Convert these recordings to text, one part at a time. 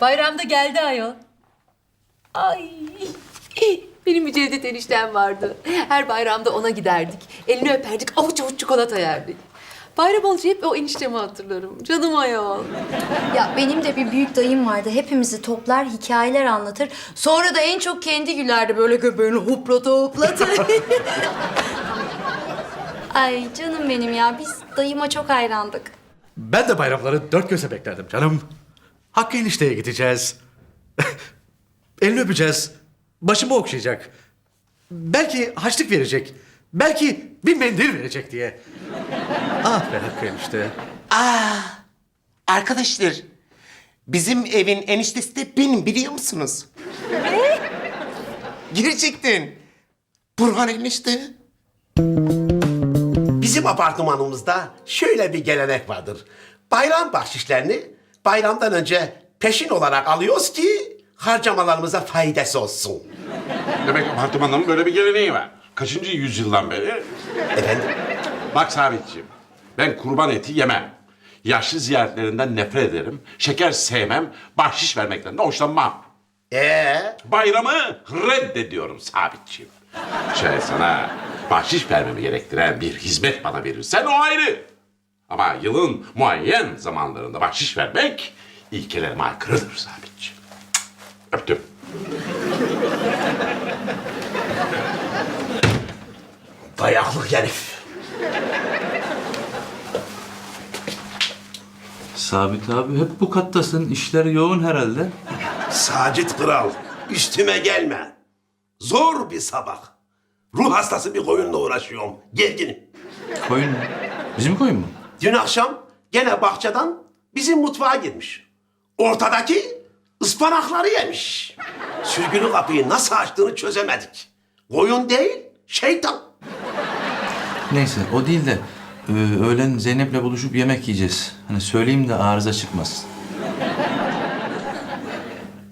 Bayramda geldi ayol. Ay. Benim bir Cevdet eniştem vardı. Her bayramda ona giderdik. Elini öperdik, avuç avuç çikolata yerdik. Bayram olunca hep o eniştemi hatırlarım. Canım ayol. Ya benim de bir büyük dayım vardı. Hepimizi toplar, hikayeler anlatır. Sonra da en çok kendi gülerdi böyle göbeğini hoplata hoplata. Ay canım benim ya. Biz dayıma çok hayrandık. Ben de bayramları dört göze beklerdim canım. Hakkı enişteye gideceğiz. Elini öpeceğiz. Başımı okşayacak. Belki haçlık verecek. Belki bir mendil verecek diye. Ah be Hakkı enişte. Arkadaşlar, bizim evin eniştesi de benim biliyor musunuz? Gerçekten. Burhan enişte. Bizim apartmanımızda şöyle bir gelenek vardır. Bayram bahşişlerini bayramdan önce peşin olarak alıyoruz ki harcamalarımıza faydası olsun. Demek apartmanların böyle bir geleneği var. Kaçıncı yüzyıldan beri? Efendim? Bak Sabitciğim, ben kurban eti yemem. Yaşlı ziyaretlerinden nefret ederim. Şeker sevmem. Bahşiş vermekten de hoşlanmam. Ee, Bayramı reddediyorum Sabitciğim. Şöyle sana bahşiş vermemi gerektiren bir hizmet bana verirsen o ayrı. Ama yılın muayyen zamanlarında bahşiş vermek ilkelerime aykırıdır Sabitciğim. Öptüm. dayaklık herif. Sabit abi hep bu kattasın. İşler yoğun herhalde. Sacit Kral, üstüme gelme. Zor bir sabah. Ruh hastası bir koyunla uğraşıyorum. Gerginim. Koyun mu? Bizim koyun mu? Dün akşam gene bahçeden bizim mutfağa girmiş. Ortadaki ıspanakları yemiş. Sürgülü kapıyı nasıl açtığını çözemedik. Koyun değil, şeytan. Neyse o değil de e, öğlen Zeynep'le buluşup yemek yiyeceğiz. Hani söyleyeyim de arıza çıkmasın.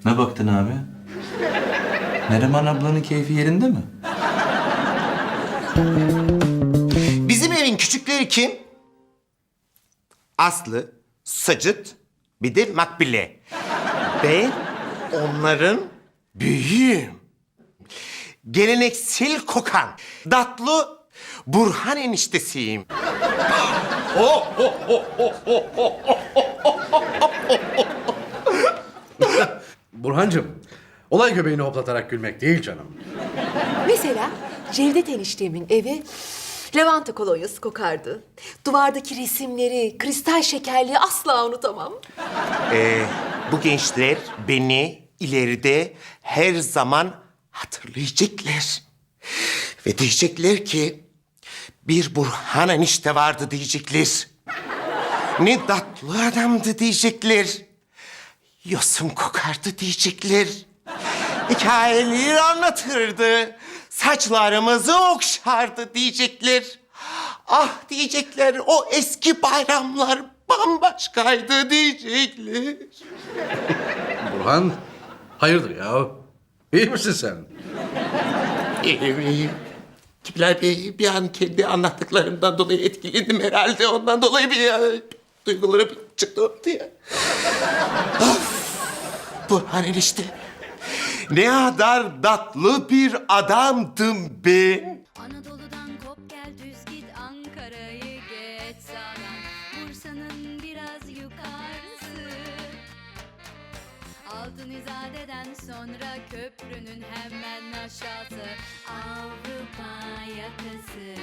Ne baktın abi? Neriman ablanın keyfi yerinde mi? Bizim evin küçükleri kim? Aslı, Sacıt, bir de Makbule. Ben onların büyüğüm. Geleneksel kokan, tatlı Burhan eniştesiyim. Burhancığım, olay göbeğini hoplatarak gülmek değil canım. Mesela Cevdet eniştemin evi lavanta kolonyası kokardı. Duvardaki resimleri, kristal şekerliği asla unutamam. Ee, bu gençler beni ileride her zaman hatırlayacaklar. Ve diyecekler ki bir Burhan enişte vardı diyecekler. Ne tatlı adamdı diyecekler. Yosun kokardı diyecekler. Hikayeleri anlatırdı. Saçlarımızı okşardı diyecekler. Ah diyecekler o eski bayramlar bambaşkaydı diyecekler. Burhan, hayırdır ya? İyi misin sen? İyiyim iyiyim. Kibler Bey bir an kendi anlattıklarımdan dolayı etkilendim herhalde. Ondan dolayı bir ya, duygularım çıktı ortaya. of! Burhan enişte. Ne kadar tatlı bir adamdım ben. Anadolu'dan kop gel düz git Ankara'yı geç sağdan. Bursa'nın biraz yukarısı. Altın İzade'den sonra köprünün hemen aşağısı. Avrupa yakası